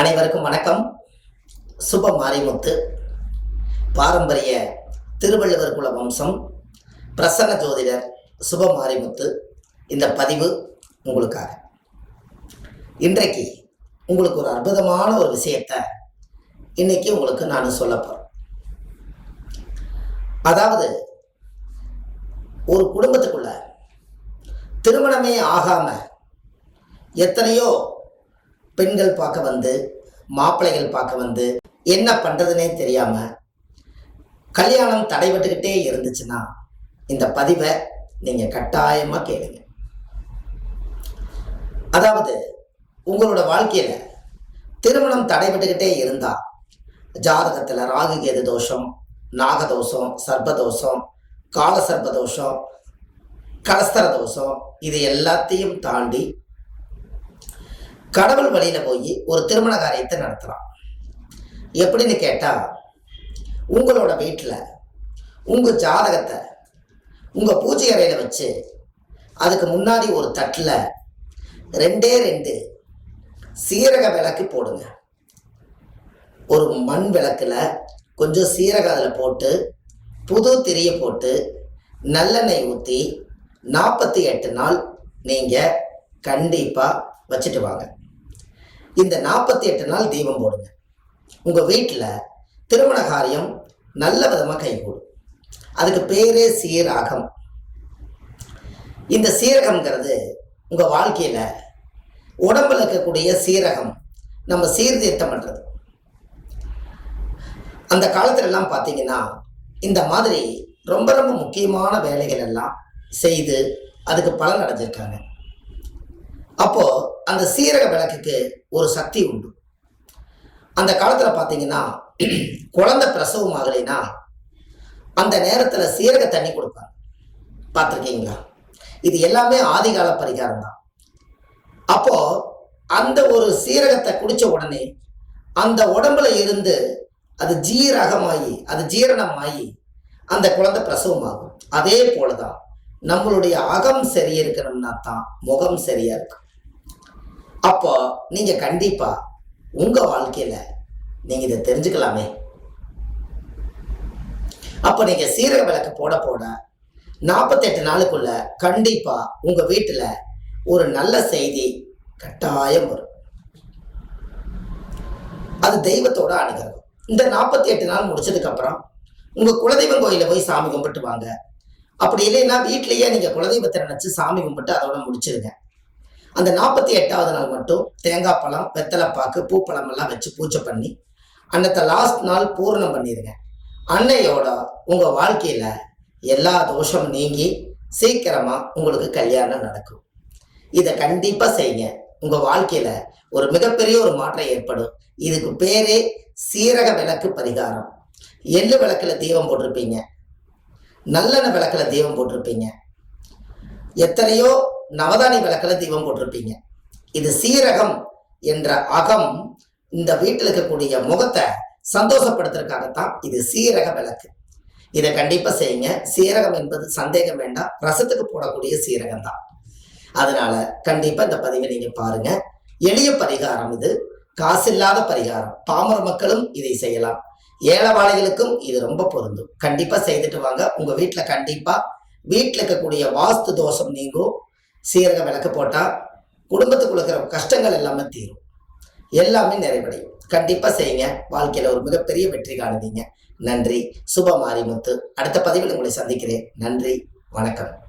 அனைவருக்கும் வணக்கம். சுப மாரிமுத்து பாரம்பரிய திருவள்ளுவர் குல வம்சம் பிரசன்ன ஜோதிடர் சுப மாரிமுத்து இந்த பதிவு உங்களுக்காக. இன்றைக்கு உங்களுக்கு ஒரு அற்புதமான ஒரு விஷயத்தை இன்னைக்கு உங்களுக்கு நான் சொல்ல போகிறேன் அதாவது ஒரு குடும்பத்துக்குள்ள திருமணமே ஆகாம எத்தனையோ பெண்கள் பார்க்க வந்து மாப்பிள்ளைகள் பார்க்க வந்து என்ன பண்ணுறதுனே தெரியாமல் கல்யாணம் தடைபட்டுக்கிட்டே இருந்துச்சுன்னா இந்த பதிவை நீங்கள் கட்டாயமாக கேளுங்க. அதாவது உங்களோட வாழ்க்கையில் திருமணம் தடைபட்டுக்கிட்டே இருந்தால் ஜாதகத்தில் ராகு கேது தோஷம் நாகதோஷம் சர்பதோஷம் கால சர்பதோஷம் கலஸ்தர தோஷம் இது எல்லாத்தையும் தாண்டி கடவுள் வழியில் போய் ஒரு திருமண காரியத்தை நடத்தலாம். எப்படின்னு கேட்டால் உங்களோட வீட்டில் உங்கள் ஜாதகத்தை உங்கள் பூஜை அறையில் வச்சு அதுக்கு முன்னாடி ஒரு தட்டில் ரெண்டே ரெண்டு சீரக விளக்கு போடுங்க. ஒரு மண் விளக்கில் கொஞ்சம் சீரகம் அதில் போட்டு புது திரியை போட்டு நல்லெண்ணெய் ஊற்றி நாற்பத்தி எட்டு நாள் நீங்கள் கண்டிப்பாக வச்சுட்டு வாங்க. இந்த நாற்பத்தி எட்டு நாள் தீபம் போடுங்க. உங்கள் வீட்டில் திருமண காரியம் நல்ல விதமாக கைகூடும். அதுக்கு பேரே சீரகம். இந்த சீரகம்ங்கிறது உங்கள் வாழ்க்கையில் உடம்பில் இருக்கக்கூடிய சீரகம் நம்ம சீர்திருத்தம் பண்ணுறது அந்த காலத்திலெல்லாம் பார்த்தீங்கன்னா இந்த மாதிரி ரொம்ப ரொம்ப முக்கியமான வேலைகள் எல்லாம் செய்து அதுக்கு பலன் அடைஞ்சிருக்காங்க. அப்போது அந்த சீரக விளக்குக்கு ஒரு சக்தி உண்டு. அந்த காலத்தில் பார்த்தீங்கன்னா குழந்தை பிரசவம் ஆகலைன்னா அந்த நேரத்தில் சீரக தண்ணி கொடுப்பாங்க. பார்த்துருக்கீங்களா இது எல்லாமே ஆதிகால பரிகாரம் தான். அப்போ அந்த ஒரு சீரகத்தை குடித்த உடனே அந்த உடம்புல இருந்து அது ஜீரகமாகி அது ஜீரணமாகி அந்த குழந்தை பிரசவமாகும் அதே போலதான் நம்மளுடைய அகம் சரியா இருக்கணும்னா தான் முகம் சரியா இருக்கும். அப்போ நீங்க கண்டிப்பா உங்க வாழ்க்கையில நீங்க இதை தெரிஞ்சுக்கலாமே. அப்போ நீங்க சீரக விளக்கு போட போட நாற்பத்தெட்டு நாளுக்குள்ள கண்டிப்பா உங்க வீட்டுல ஒரு நல்ல செய்தி கட்டாயம் வரும். அது தெய்வத்தோட அணுகிறது இந்த நாற்பத்தி எட்டு நாள் முடிச்சதுக்கு அப்புறம் உங்க குலதெய்வம் கோயில போய் சாமி கும்பிட்டு வாங்க அப்படி இல்லைன்னா வீட்லயே நீங்க குலதெய்வத்தை நினைச்சு சாமி கும்பிட்டு அதோட முடிச்சிருங்க. அந்த நாற்பத்தி எட்டாவது நாள் மட்டும் தேங்காய் பழம் வெத்தலைப்பாக்கு பூப்பழம் எல்லாம் வச்சு பூஜை பண்ணி அன்னத்தை லாஸ்ட் நாள் பூர்ணம் பண்ணிடுங்க அன்னையோட உங்கள் வாழ்க்கையில் எல்லா தோஷமும் நீங்கி சீக்கிரமாக உங்களுக்கு கல்யாணம் நடக்கும். இதை கண்டிப்பாக செய்யுங்க. உங்கள் வாழ்க்கையில் ஒரு மிகப்பெரிய ஒரு மாற்றம் ஏற்படும். இதுக்கு பேரே சீரக விளக்கு பரிகாரம். எள்ளு விளக்கில் தீபம் போட்டிருப்பீங்க. நல்லெண்ணெய் விளக்கில் தீபம் போட்டிருப்பீங்க. எத்தனையோ நவதானி விளக்கில் தீபம் போட்டிருப்பீங்க. இது சீரகம் என்ற அகம் இந்த வீட்டில் இருக்கக்கூடிய முகத்தை சந்தோஷப்படுத்துறதுக்காகத்தான் இது சீரக விளக்கு. இதை கண்டிப்பா செய்யுங்க. சீரகம் என்பது சந்தேகம் வேண்டாம். ரசத்துக்கு போடக்கூடிய சீரகம் தான். அதனால கண்டிப்பா இந்த பதிவை நீங்க பாருங்க. எளிய பரிகாரம் இது. காசில்லாத பரிகாரம். பாமர மக்களும் இதை செய்யலாம். ஏழவாளிகளுக்கும் இது ரொம்ப பொருந்தும். கண்டிப்பா செய்துட்டு வாங்க. உங்க வீட்டுல கண்டிப்பா வீட்டில் இருக்கக்கூடிய வாஸ்து தோஷம் நீங்கும். சீரக விளக்கு போட்டால் குடும்பத்துக்குள்ள இருக்கிற கஷ்டங்கள் எல்லாமே தீரும். எல்லாமே நிறைவடையும். கண்டிப்பாக செய்யுங்க. வாழ்க்கையில் ஒரு மிகப்பெரிய வெற்றி காணுவீங்க. நன்றி. சுப மாரிமுத்து அடுத்த பதிவில் உங்களை சந்திக்கிறேன். நன்றி. வணக்கம்.